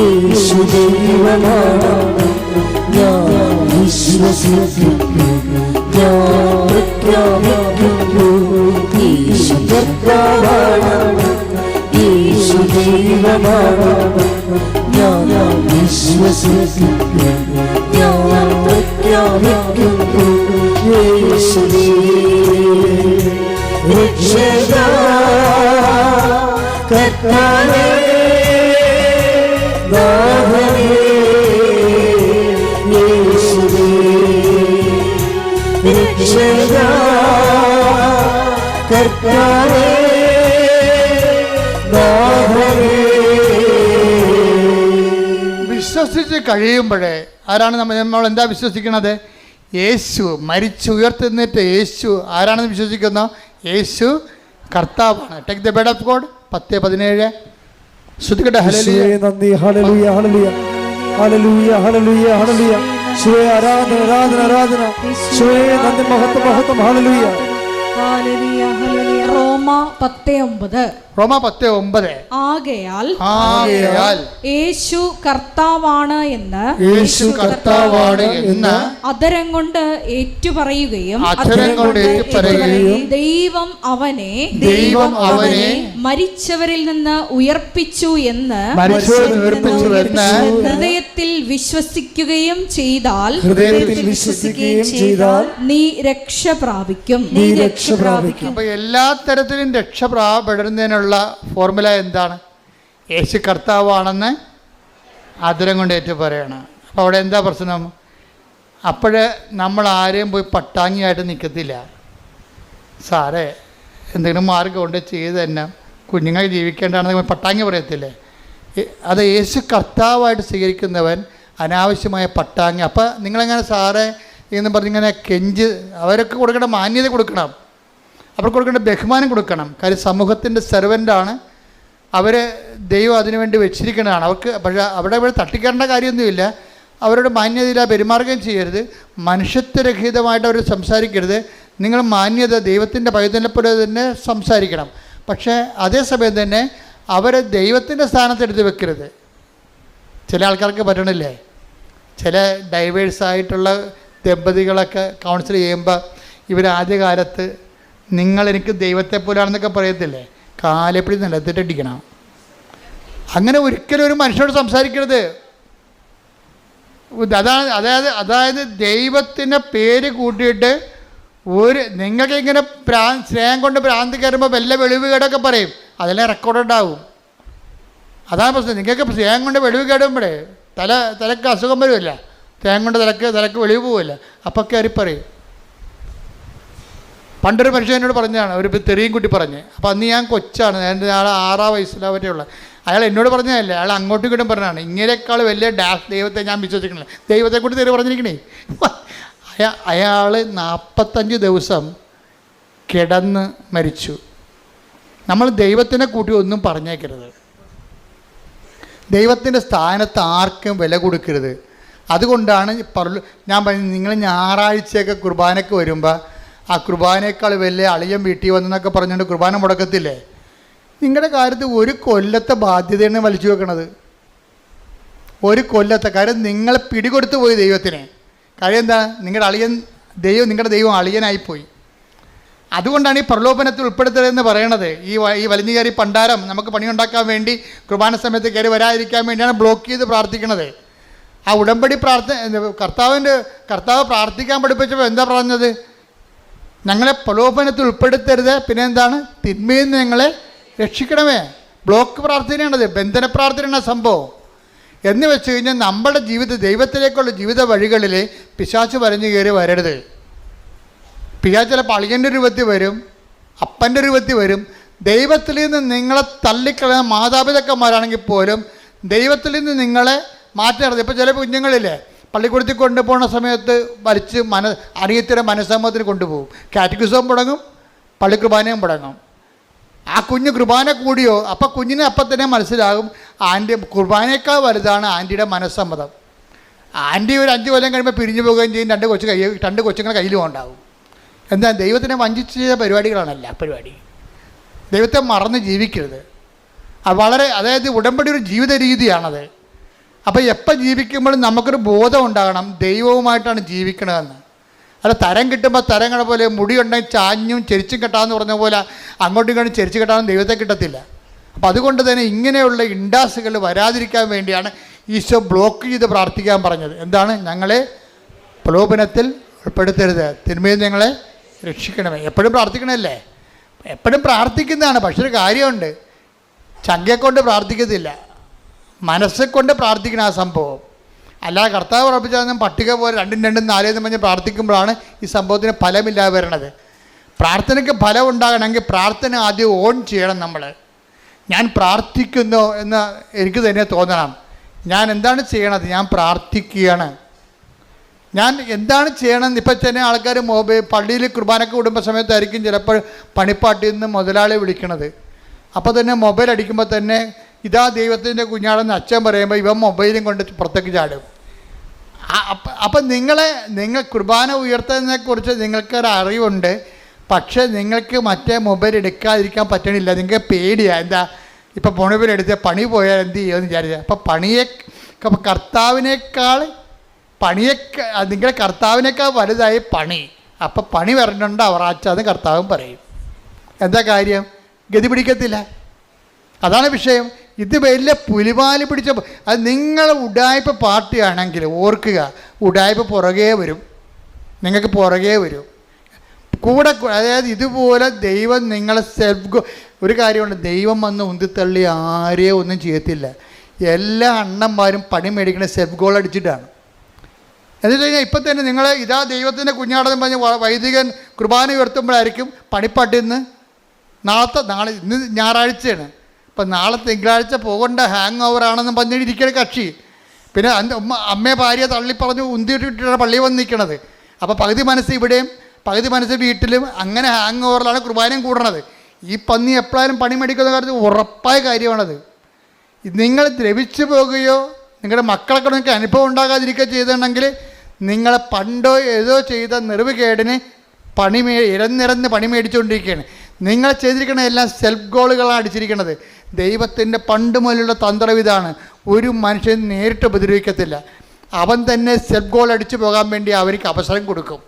യേശു ദൈവമാണ് ഞാൻ വിശ്വസിക്കുന്നു ഞാൻ പ്രഖ്യാപിക്കുന്നു യേശു കർത്താവാണ് യേശു ദൈവമാണ് ഞാൻ വിശ്വസിക്കുന്നു ഞാൻ പ്രഖ്യാപിക്കുന്നു യേശു രക്ഷക കർത്താവേ കർത്താവേ വിശ്വസിച്ച് കഴിയുമ്പോഴേ ആരാണ് നമ്മൾ നമ്മൾ എന്താ വിശ്വസിക്കുന്നത് യേശു മരിച്ചു ഉയർത്തുന്നിട്ട് യേശു. ആരാണെന്ന് വിശ്വസിക്കുന്ന? യേശു കർത്താവാണ്. Take the bed of God പത്ത് പതിനേഴ്. ശ്രുതികട്ടെ ഹലലിയ നന്ദി. ഹല്ലേലൂയ ഹല്ലേലൂയ. ഹല്ലേലൂയ ഹല്ലേലൂയ ഹല്ലേലൂയ. श्रेय आराधना आराधना आराधना श्रेय नंद महत्व महत्व हालेलुया റോമ പത്തേ ഒമ്പത്. റോമ പത്ത് ഒമ്പത്. ആകയാൽ ആകയാൽ യേശു കർത്താവാണ് എന്ന് യേശു കർത്താവാണ് എന്ന് അതരം കൊണ്ട് ഏറ്റുപറയുകയും അധരം കൊണ്ട് ഏറ്റുപറയുകയും ദൈവം അവനെ ദൈവം അവനെ മരിച്ചവരിൽ നിന്ന് ഉയർപ്പിച്ചു എന്ന് നിന്ന് ഉയർപ്പിച്ചുവെന്ന് ഹൃദയത്തിൽ വിശ്വസിക്കുകയും ചെയ്താൽ ഹൃദയത്തിൽ വിശ്വസിക്കുകയും ചെയ്താൽ നീ രക്ഷ പ്രാപിക്കും. നീ രക്ഷ പ്രാപിക്കും അപ്പൊ എല്ലാ തരത്തിലും രക്ഷ പ്രാപെടുന്നതിനുള്ള ഫോർമുല എന്താണ്? യേശു കർത്താവാണെന്ന് ആദരം കൊണ്ട് ഏറ്റു പറയണം അപ്പോൾ അവിടെ എന്താ പ്രശ്നം? അപ്പോഴേ നമ്മൾ ആരെയും പോയി പട്ടാങ്ങിയായിട്ട് നിൽക്കത്തില്ല സാറേ എന്തെങ്കിലും മാർഗം കൊണ്ട് ചെയ്ത് തന്നെ. കുഞ്ഞുങ്ങൾ ജീവിക്കേണ്ടതാണെന്ന് പട്ടാങ്ങി പറയത്തില്ലേ? അത് യേശു കർത്താവായിട്ട് സ്വീകരിക്കുന്നവൻ അനാവശ്യമായ പട്ടാങ്ങി. അപ്പം നിങ്ങളെങ്ങനെ സാറേ എന്ന് പറഞ്ഞിങ്ങനെ കെഞ്ച് അവരൊക്കെ കൊടുക്കേണ്ട മാന്യത കൊടുക്കണം. അവർക്ക് കൊടുക്കേണ്ട ബഹുമാനം കൊടുക്കണം. കാര്യം സമൂഹത്തിന്റെ സെർവന്റാണ് അവർ ദൈവം അതിനുവേണ്ടി വെച്ചിരിക്കുന്നതാണ്. അവർക്ക് പക്ഷേ അവിടെ ഇവിടെ തട്ടിക്കേണ്ട കാര്യമൊന്നുമില്ല. അവരോട് മാന്യതയില്ല പെരുമാറുകയും ചെയ്യരുത്. മനുഷ്യത്വരഹിതമായിട്ട് അവർ സംസാരിക്കരുത്. നിങ്ങൾ മാന്യത ദൈവത്തിന്റെ പൈതലിനെ പോലെ തന്നെ സംസാരിക്കണം. പക്ഷേ അതേസമയം തന്നെ അവരെ ദൈവത്തിന്റെ സ്ഥാനത്തെടുത്ത് വെക്കരുത്. ചില ആൾക്കാർക്ക് പറ്റണില്ലേ? ചില ഡൈവേഴ്സായിട്ടുള്ള ദമ്പതികളൊക്കെ കൗൺസിൽ ചെയ്യുമ്പോൾ ഇവർ ആദ്യകാലത്ത് നിങ്ങൾ എനിക്ക് ദൈവത്തെ പോലാണെന്നൊക്കെ പറയത്തില്ലേ? കാലെപ്പിടി നിലത്തിട്ടടിക്കണം അങ്ങനെ ഒരിക്കലും ഒരു മനുഷ്യനോട് സംസാരിക്കരുത്. അതാണ് അതായത് അതായത് ദൈവത്തിന്റെ പേര് കൂട്ടിയിട്ട് ഒരു നിങ്ങൾക്ക് ഇങ്ങനെ പ്രാ സ്നേഹം കൊണ്ട് ഭ്രാന്തി കയറുമ്പോൾ വല്ല വെളിവ് കേടൊക്കെ പറയും. അതെല്ലാം റെക്കോർഡ് ഉണ്ടാവും. അതാണ് പ്രശ്നം. നിങ്ങൾക്ക് സ്നേഹം കൊണ്ട് വെളിവ് കേടുമ്പോഴേ തല തലക്ക് അസുഖം വരുമല്ല തേങ്ങ കൊണ്ട് തലക്ക് തലക്ക് വെളിവ് പോവില്ല. അപ്പോൾ കയറി പറയും. പണ്ടൊരു മനുഷ്യൻ എന്നോട് പറഞ്ഞതാണ് ഒരു തെറിയും കുട്ടി പറഞ്ഞ്. അപ്പോൾ അന്ന് ഞാൻ കൊച്ചാണ് എന്റെ ആൾ ആറാം വയസ്സിലാ പറ്റിയുള്ള അയാൾ എന്നോട് പറഞ്ഞതല്ലേ അയാൾ അങ്ങോട്ടും ഇങ്ങോട്ടും പറഞ്ഞതാണ്. ഇങ്ങനെക്കാൾ വലിയ ഡാഷ് ദൈവത്തെ ഞാൻ വിശ്വസിക്കണില്ല. ദൈവത്തെ കൂടി തെറി പറഞ്ഞിരിക്കണേ? അയാ അയാൾ നാൽപ്പത്തഞ്ച് ദിവസം കിടന്ന് മരിച്ചു. നമ്മൾ ദൈവത്തിനെ കൂട്ടി ഒന്നും പറഞ്ഞേക്കരുത്. ദൈവത്തിന്റെ സ്ഥാനത്ത് ആർക്കും വില കൊടുക്കരുത്. അതുകൊണ്ടാണ് പറ ഞാൻ പറഞ്ഞത് നിങ്ങൾ ഞായറാഴ്ചയൊക്കെ കുർബാനയ്ക്ക് വരുമ്പോൾ ആ കുർബാനേക്കാൾ വലിയ അളിയൻ വീട്ടിൽ വന്നെന്നൊക്കെ പറഞ്ഞുകൊണ്ട് കുർബാന മുടക്കത്തില്ലേ? നിങ്ങളുടെ കാര്യത്തിൽ ഒരു കൊല്ലത്തെ ബാധ്യതയാണ് വലിച്ചു വെക്കണത്. ഒരു കൊല്ലത്തെ കാര്യം നിങ്ങളെ പിടികൊടുത്തു പോയി ദൈവത്തിന്. കാര്യം എന്താ? നിങ്ങളുടെ അളിയൻ ദൈവം നിങ്ങളുടെ ദൈവം അളിയനായിപ്പോയി. അതുകൊണ്ടാണ് ഈ പ്രലോഭനത്തിൽ ഉൾപ്പെടുത്തരുതെന്ന് പറയണത്. ഈ ഈ വലിഞ്ഞു കയറി പണ്ടാരം നമുക്ക് പണിയുണ്ടാക്കാൻ വേണ്ടി കുർബാന സമയത്ത് കയറി വരാതിരിക്കാൻ വേണ്ടിയാണ് ബ്ലോക്ക് ചെയ്ത് പ്രാർത്ഥിക്കണത്. ആ ഉടമ്പടി പ്രാർത്ഥന കർത്താവിന്റെ കർത്താവ് പ്രാർത്ഥിക്കാൻ പഠിപ്പിച്ചപ്പോൾ എന്താ പറഞ്ഞത്? ഞങ്ങളെ പ്രലോഭനത്തിൽ ഉൾപ്പെടുത്തരുത്. പിന്നെ എന്താണ് തിന്മയിൽ നിന്ന് ഞങ്ങളെ രക്ഷിക്കണമേ. ബ്ലോക്ക് പ്രാർത്ഥനയാണത് ബന്ധന പ്രാർത്ഥനയാണ് സംഭവം. എന്ന് വെച്ച് കഴിഞ്ഞാൽ നമ്മുടെ ജീവിത ദൈവത്തിലേക്കുള്ള ജീവിത വഴികളിൽ പിശാച്ച് വരഞ്ഞു കയറി വരരുത്. പിശാച്ച് ചിലപ്പോൾ അളിയന്റെ രൂപത്തിൽ വരും അപ്പന്റെ രൂപത്തിൽ വരും. ദൈവത്തിൽ നിന്ന് നിങ്ങളെ തള്ളിക്കളയുന്ന മാതാപിതാക്കന്മാരാണെങ്കിൽ പോലും ദൈവത്തിൽ നിന്ന് നിങ്ങളെ മാറ്റരുത് ഇപ്പോൾ ചില കുഞ്ഞുങ്ങളില്ലേ പള്ളിക്കൂടത്തിൽ കൊണ്ടുപോകുന്ന സമയത്ത് വലിച്ച് മന അറിയത്തിയുടെ മനസ്സമ്മതത്തിന് കൊണ്ടുപോകും. കാറ്റഗിസവും മുടങ്ങും പള്ളി കുർബാനയും മുടങ്ങും. ആ കുഞ്ഞ് കുർബാന കൂടിയോ അപ്പം കുഞ്ഞിന് അപ്പം തന്നെ മനസ്സിലാകും ആന്റി കുർബാനയേക്കാൾ വലുതാണ് ആന്റിയുടെ മനസ്സമ്മതം. ആന്റി ഒരു അഞ്ച് കൊല്ലം കഴിയുമ്പോൾ പിരിഞ്ഞു പോവുകയും ചെയ്യും രണ്ട് കൊച്ചു കൈ രണ്ട് കൊച്ചുങ്ങളെ കയ്യിലും ഉണ്ടാവും. എന്താ ദൈവത്തിനെ വഞ്ചിച്ച് ചെയ്ത പരിപാടികളാണല്ല പരിപാടി. ദൈവത്തെ മറന്ന് ജീവിക്കരുത്. വളരെ അതായത് ഉടമ്പടി ഒരു ജീവിത രീതിയാണത്. അപ്പോൾ എപ്പോൾ ജീവിക്കുമ്പോഴും നമുക്കൊരു ബോധം ഉണ്ടാകണം. ദൈവവുമായിട്ടാണ് ജീവിക്കണതെന്ന്. അല്ല തരം കിട്ടുമ്പോൾ തരങ്ങളെ പോലെ മുടി ഉണ്ടെങ്കിൽ ചാഞ്ഞും ചെരിച്ചും കെട്ടാന്ന് പറഞ്ഞ പോലെ അങ്ങോട്ടും ഇങ്ങോട്ടും ചെരിച്ച് കെട്ടാനും ദൈവത്തെ കിട്ടത്തില്ല. അപ്പം അതുകൊണ്ട് തന്നെ ഇങ്ങനെയുള്ള ഇൻഡാസുകൾ വരാതിരിക്കാൻ വേണ്ടിയാണ് ഈശോ ബ്ലോക്ക് ചെയ്ത് പ്രാർത്ഥിക്കാൻ പറഞ്ഞത്. എന്താണ്? ഞങ്ങളെ പ്രലോഭനത്തിൽ ഉൾപ്പെടുത്തരുത്. തിന്മയിൽ ഞങ്ങളെ രക്ഷിക്കണമേ. എപ്പോഴും പ്രാർത്ഥിക്കണമല്ലേ എപ്പോഴും പ്രാർത്ഥിക്കുന്നതാണ്. പക്ഷെ ഒരു കാര്യമുണ്ട്. ചങ്കയെ കൊണ്ട് പ്രാർത്ഥിക്കത്തില്ല. മനസ്സെ കൊണ്ട് പ്രാർത്ഥിക്കണം ആ സംഭവം. അല്ലാതെ കർത്താവ് ഉറപ്പിച്ചാൽ പട്ടിക പോലെ രണ്ടും രണ്ടും നാലേന്ന് പറഞ്ഞ് പ്രാർത്ഥിക്കുമ്പോഴാണ് ഈ സംഭവത്തിന് ഫലമില്ലാതെ വരണത്. പ്രാർത്ഥനയ്ക്ക് ഫലം ഉണ്ടാകണമെങ്കിൽ പ്രാർത്ഥന ആദ്യം ഓൺ ചെയ്യണം നമ്മൾ ഞാൻ പ്രാർത്ഥിക്കുന്നു എന്ന് എനിക്ക് തന്നെ തോന്നണം. ഞാൻ എന്താണ് ചെയ്യണത്? ഞാൻ പ്രാർത്ഥിക്കുകയാണ്. ഞാൻ എന്താണ് ചെയ്യണം ഇപ്പം തന്നെ ആൾക്കാർ മൊബൈൽ പള്ളിയിൽ കുർബാനക്ക് കൂടുമ്പ സമയത്തായിരിക്കും ചിലപ്പോൾ പണിപ്പാട്ടിൽ നിന്ന് മുതലാളി വിളിക്കണത്. അപ്പോൾ തന്നെ മൊബൈൽ അടിക്കുമ്പോൾ തന്നെ ഇതാ ദൈവത്തിന്റെ കുഞ്ഞാടെന്ന് അച്ഛൻ പറയുമ്പോൾ ഇവൻ മൊബൈലും കൊണ്ട് പുറത്തേക്ക് ചാടും. അപ്പം നിങ്ങളെ നിങ്ങൾ കുർബാന ഉയർത്തുന്നതിനെക്കുറിച്ച് നിങ്ങൾക്കൊരു അറിവുണ്ട് പക്ഷേ നിങ്ങൾക്ക് മറ്റേ മൊബൈൽ എടുക്കാതിരിക്കാൻ പറ്റണില്ല. നിങ്ങൾക്ക് പേടിയാണ് എന്താ ഇപ്പം മൊബൈൽ എടുത്ത് പണി പോയാൽ എന്ത് ചെയ്യുമെന്ന് വിചാരിച്ചാൽ അപ്പം പണിയെ കർത്താവിനേക്കാൾ പണിയെ നിങ്ങളുടെ കർത്താവിനേക്കാൾ വലുതായി പണി. അപ്പം പണി വരണുണ്ട് അവറാച്ചാന്ന് കർത്താവും പറയും. എന്താ കാര്യം? ഗതി പിടിക്കത്തില്ല. അതാണ് വിഷയം. ഇത് വലിയ പുലിപാൽ പിടിച്ച അത് നിങ്ങൾ ഉഡായ്പ പാർട്ടിയാണെങ്കിൽ ഓർക്കുക ഉഡായ്പ പുറകേ വരും. നിങ്ങൾക്ക് പുറകേ വരും. കൂടെ അതായത് ഇതുപോലെ ദൈവം നിങ്ങളെ സെൽഫ് ഒരു കാര്യമുണ്ട് ദൈവം വന്ന് ഉന്തിത്തള്ളി ആരെയും ഒന്നും ചെയ്യത്തില്ല. എല്ലാ അണ്ണന്മാരും പണി മേടിക്കുന്ന സെൽഫ് ഗോൾ അടിച്ചിട്ടാണ്. എന്നിട്ട് കഴിഞ്ഞാൽ ഇപ്പം തന്നെ നിങ്ങൾ ഇതാ ദൈവത്തിന്റെ കുഞ്ഞാടെന്ന് പറഞ്ഞ് വൈദികൻ കുർബാന ഉയർത്തുമ്പോഴായിരിക്കും പണിപ്പാട്ടിൽ നിന്ന് നാളത്തെ നാളെ ഇന്ന് ഞായറാഴ്ചയാണ്. ഇപ്പം നാളെ തിങ്കളാഴ്ച പോകേണ്ട ഹാങ് ഓവർ ആണെന്ന് പറഞ്ഞിരിക്കുന്ന കക്ഷി. പിന്നെ അമ്മ അമ്മയെ ഭാര്യ തള്ളി പറഞ്ഞു ഉന്തിയിട്ടിട്ടാണ് പള്ളിയിൽ വന്ന് നിൽക്കണത് അപ്പോൾ പകുതി മനസ്സ് ഇവിടെയും പകുതി മനസ്സ് വീട്ടിലും അങ്ങനെ ഹാങ് ഓവറിലാണ് കുർബാനയും കൂടണത്. ഈ പന്നി എപ്പോഴും പണി മേടിക്കുന്ന കാര്യത്തിൽ ഉറപ്പായ കാര്യമാണത്. നിങ്ങൾ ദ്രവിച്ചു പോകുകയോ നിങ്ങളുടെ മക്കളൊക്കെ നിങ്ങൾക്ക് അനുഭവം ഉണ്ടാകാതിരിക്കുക ചെയ്തിട്ടുണ്ടെങ്കിൽ നിങ്ങൾ പണ്ടോ ഏതോ ചെയ്ത നിറവുകേടിന് പണി മേ ഇരന്നിരന്ന് പണി മേടിച്ചുകൊണ്ടിരിക്കുകയാണ്. നിങ്ങൾ ചെയ്തിരിക്കുന്ന എല്ലാം സെൽഫ് ഗോളുകളാണ് അടിച്ചിരിക്കുന്നത്. ദൈവത്തിന്റെ പണ്ട് മുതലുള്ള തന്ത്രം ഇതാണ്. ഒരു മനുഷ്യൻ നേരിട്ട് ഉപദ്രവിക്കത്തില്ല. അവൻ തന്നെ സെൽഫ് ഗോൾ അടിച്ചു പോകാൻ വേണ്ടി അവർക്ക് അവസരം കൊടുക്കും.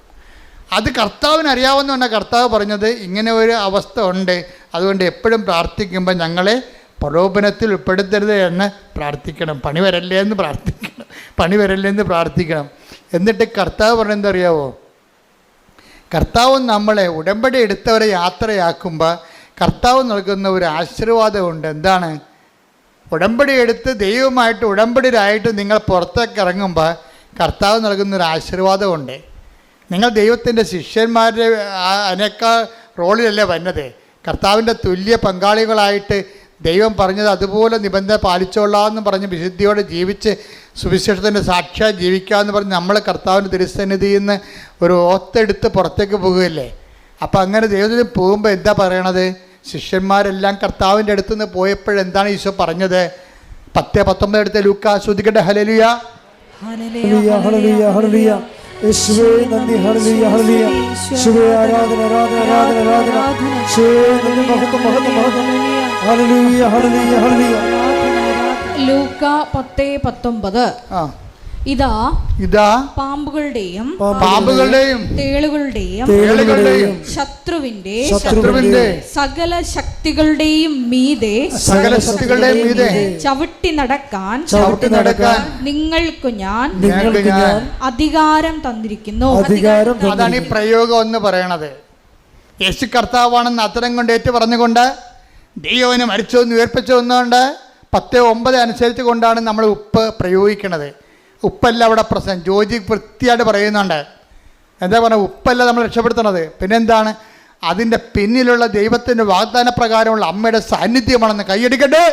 അത് കർത്താവിന് അറിയാവുന്നതുകൊണ്ട് കർത്താവ് പറഞ്ഞത് ഇങ്ങനെ ഒരു അവസ്ഥ ഉണ്ട്. അതുകൊണ്ട് എപ്പോഴും പ്രാർത്ഥിക്കുമ്പോൾ ഞങ്ങളെ പ്രലോഭനത്തിൽ ഉൾപ്പെടുത്തരുത് എന്ന് പ്രാർത്ഥിക്കണം. പണി വരല്ലേ എന്ന് പ്രാർത്ഥിക്കണം. പണി വരല്ലേ എന്ന് പ്രാർത്ഥിക്കണം. എന്നിട്ട് കർത്താവ് പറഞ്ഞെന്തറിയാവോ കർത്താവ് നമ്മളെ ഉടമ്പടി എടുത്തവരെ യാത്രയാക്കുമ്പോൾ കർത്താവ് നൽകുന്ന ഒരു ആശീർവാദമുണ്ട് എന്താണ്? ഉടമ്പടി എടുത്ത് ദൈവമായിട്ട് ഉടമ്പടിയിലായിട്ട് നിങ്ങൾ പുറത്തേക്ക് ഇറങ്ങുമ്പോൾ കർത്താവ് നൽകുന്ന ഒരു ആശീർവാദമുണ്ട് നിങ്ങൾ ദൈവത്തിന്റെ ശിഷ്യന്മാരുടെ അതിനേക്കാൾ റോളിലല്ലേ വന്നത്? കർത്താവിന്റെ തുല്യ പങ്കാളികളായിട്ട് ദൈവം പറഞ്ഞത് അതുപോലെ നിബന്ധന പാലിച്ചോളാമെന്ന് പറഞ്ഞ് വിശുദ്ധിയോടെ ജീവിച്ച് സുവിശേഷത്തിന്റെ സാക്ഷാ ജീവിക്കാമെന്ന് പറഞ്ഞ് നമ്മൾ കർത്താവിന്റെ തിരുസന്നിധിയിൽ നിന്ന് ഒരു ഓത്തെടുത്ത് പുറത്തേക്ക് പോകുകയല്ലേ? അപ്പം അങ്ങനെ ദൈവത്തിന് പോകുമ്പോൾ എന്താ പറയണത്? ശിഷ്യന്മാരെല്ലാം കർത്താവിന്റെ അടുത്ത് നിന്ന് പോയപ്പോഴെന്താണ് ഈശോ പറഞ്ഞത്? പത്ത് പത്തൊമ്പത് എടുത്ത ലൂക്ക ശ്രദ്ധിക്കട്ടെ ഹലലിയ ഹല്ലേലൂയ ഹല്ലേലൂയ ഹല്ലേലൂയ. യേശുവേ ഹല്ലേലൂയ ഹല്ലേലൂയ. യേശുവേ ആരാധന ആരാധന ആരാധന ആരാധന. യേശുവേ നന്ദി മഹത്വം മഹത്വം മഹത്വം. ഹല്ലേലൂയ ഹല്ലേലൂയ ഹല്ലേലൂയ. ലൂക്ക പത്ത് പത്തൊമ്പത്. ആ. ഇതാ ഇതാ പാമ്പുകളുടെയും പാമ്പുകളുടെയും തേളുകളുടെയും തേളുകളുടെയും ശത്രുവിന്റെ ശത്രുവിന്റെ സകല ശക്തികളുടെയും മീതെ സകല ശക്തികളുടെയും മീതെ ചവിട്ടി നടക്കാൻ ചവിട്ടി നടക്കാൻ നിങ്ങൾക്ക് ഞാൻ നിങ്ങൾക്ക് ഞാൻ അധികാരം തന്നിരിക്കുന്നു. അധികാരം അതാണ് ഈ പ്രയോഗം എന്ന് പറയണത്. യേശു കർത്താവാണെന്ന് അത്തരം കൊണ്ട് ഏറ്റു പറഞ്ഞുകൊണ്ട് ദൈവന് മരിച്ചു എന്ന് ഉയർപ്പിച്ചു വന്നുകൊണ്ട് പത്ത് ഒമ്പത് അനുസരിച്ച് കൊണ്ടാണ് നമ്മൾ ഉപ്പ് പ്രയോഗിക്കണത്. ഉപ്പല്ല അവിടെ പ്രശ്നം. ജോജി വൃത്തിയായിട്ട് പറയുന്നുണ്ട്. എന്താ പറയുക ഉപ്പല്ല നമ്മൾ രക്ഷപ്പെടുത്തണത് പിന്നെന്താണ്? അതിന്റെ പിന്നിലുള്ള ദൈവത്തിന്റെ വാഗ്ദാന പ്രകാരമുള്ള അമ്മയുടെ സാന്നിധ്യമാണെന്ന് കൈയടിക്കട്ടെ.